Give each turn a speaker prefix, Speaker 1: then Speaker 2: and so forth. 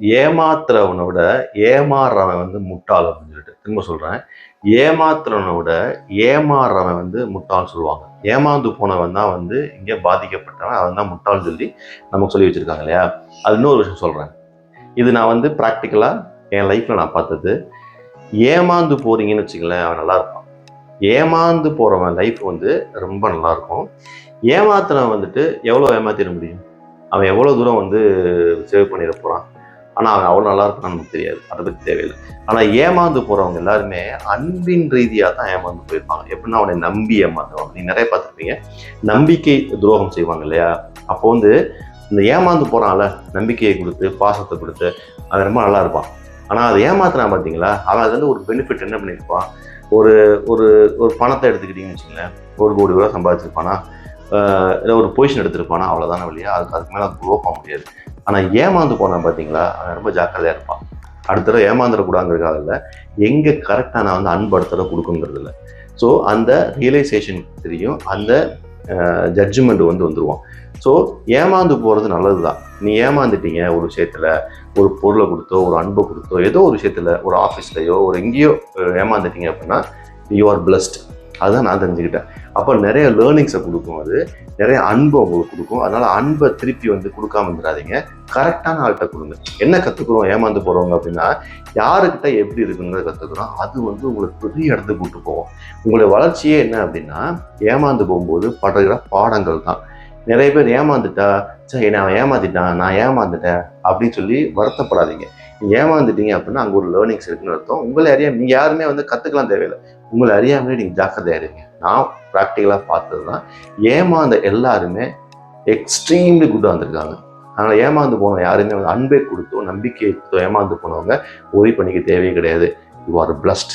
Speaker 1: ஏமாத்துறவனை விட ஏமாறுறவன் வந்து முட்டாள் அப்படின்னு சொல்லிட்டு திரும்ப சொல்கிறேன் ஏமாத்துறவனை விட ஏமாறுறவன் வந்து முட்டாள்னு சொல்லுவாங்க. ஏமாந்து போனவன் தான் வந்து இங்கே பாதிக்கப்பட்டவன். அவன் தான் முட்டாள்னு சொல்லி நமக்கு சொல்லி வச்சிருக்காங்க இல்லையா? அது இன்னொரு விஷயம் சொல்கிறேன் இது நான் வந்து ப்ராக்டிக்கலாக என் லைஃப்பில் நான் பார்த்தது. ஏமாந்து போகிறீங்கன்னு வச்சுங்களேன் அவன் நல்லா இருப்பான். ஏமாந்து போகிறவன் லைஃப் வந்து ரொம்ப நல்லாயிருக்கும் ஏமாத்துறவன் வந்துட்டு எவ்வளோ ஏமாத்திட முடியும்? அவன் எவ்வளோ தூரம் வந்து சேவ் பண்ணிட போகிறான் ஆனால் அவன் அவ்வளோ நல்லா இருப்பான்னு நமக்கு தெரியாது. அதை பற்றி தேவையில்லை. ஆனால் ஏமாந்து போகிறவங்க எல்லாருமே அன்பின் ரீதியாக தான் ஏமாந்து போயிருப்பாங்க. எப்படின்னா அவனை நம்பி ஏமாந்துவாங்க நீ நிறைய பார்த்துருப்பீங்க. நம்பிக்கை துரோகம் செய்வாங்க இல்லையா? அப்போ வந்து இந்த ஏமாந்து போகிறான்ல நம்பிக்கையை கொடுத்து பாசத்தை கொடுத்து அது ரொம்ப நல்லா இருப்பான். ஆனால் அதை ஏமாத்துறான் பார்த்தீங்களா? அவன் அதுலேருந்து ஒரு பெனிஃபிட் என்ன பண்ணியிருப்பான்? ஒரு ஒரு ஒரு பணத்தை எடுத்துக்கிட்டிங்கன்னு வச்சுங்களேன் ஒரு கோடி ரூபா சம்பாதிச்சிருப்பானா? இல்லை ஒரு பொசிஷன் எடுத்திருப்பானா? அவ்வளோதானே வழியா அதுக்கு அதுக்கு மேலே க்ரோ பண்ண முடியாது. ஆனால் ஏமாந்து போனால் பார்த்தீங்களா அவன் ரொம்ப ஜாக்கிரதையாக இருப்பான். அடுத்த தடவை ஏமாந்துடக்கூடாங்கிறதுக்காக இல்லை எங்கே கரெக்டாக நான் வந்து அன்பு அடுத்த தடவை கொடுக்குங்கிறது இல்லை. ஸோ அந்த ரியலைசேஷன் தெரியும். அந்த ஜட்ஜ்மெண்ட் வந்து வந்துடுவான் ஸோ ஏமாந்து போகிறது நல்லது தான் நீ ஏமாந்துட்டீங்க ஒரு விஷயத்தில் ஒரு பொருளை கொடுத்தோ ஒரு அன்பை கொடுத்தோ ஏதோ ஒரு விஷயத்தில் ஒரு ஆஃபீஸ்லையோ ஒரு எங்கேயோ ஏமாந்துட்டீங்க அப்படின்னா யூ ஆர் பிளஸ்ட் அதுதான் நான் தெரிஞ்சுக்கிட்டேன். அப்போ நிறைய லேர்னிங்ஸை கொடுக்கும் அது. நிறைய அன்பை உங்களுக்கு கொடுக்கும். அதனால அன்பை திருப்பி வந்து கொடுக்காம இருந்துடாதீங்க. கரெக்டான ஆள்கிட்ட கொடுங்க. என்ன கற்றுக்குறோம் ஏமாந்து போகிறவங்க அப்படின்னா யாருக்கிட்ட எப்படி இருக்குங்கிறத கற்றுக்குறோம் அது வந்து உங்களுக்கு பெரிய இடத்துக்கு கூட்டு போகும். உங்களுடைய வளர்ச்சியே என்ன அப்படின்னா ஏமாந்து போகும்போது படுகிற பாடங்கள் தான். நிறைய பேர் ஏமாந்துட்டா சரி நான் அவன் ஏமாத்திட்டான் நான் ஏமாந்துட்டேன் அப்படின்னு சொல்லி வருத்தப்படாதீங்க. ஏமாந்துட்டீங்க அப்படின்னா அங்கே ஒரு லேர்னிங்ஸ் இருக்குன்னு அர்த்தம். உங்களை அறியாம நீங்கள் யாருமே வந்து கற்றுக்கலாம் தேவையில்லை. உங்களை அறியாமலே நீங்கள் ஜாக்கிரதையா இருங்க. நான் ப்ராக்டிக்கலாக பார்த்தது தான் ஏமாந்த எல்லாருமே எக்ஸ்ட்ரீம்லி குட்டாக வந்திருக்காங்க. அதனால் ஏமாந்து போனவங்க யாருமே வந்து அன்பை கொடுத்தோ நம்பிக்கையை கொடுத்தோ ஏமாந்து போனவங்க ஒரி பண்ணிக்க தேவையே கிடையாது. You are blessed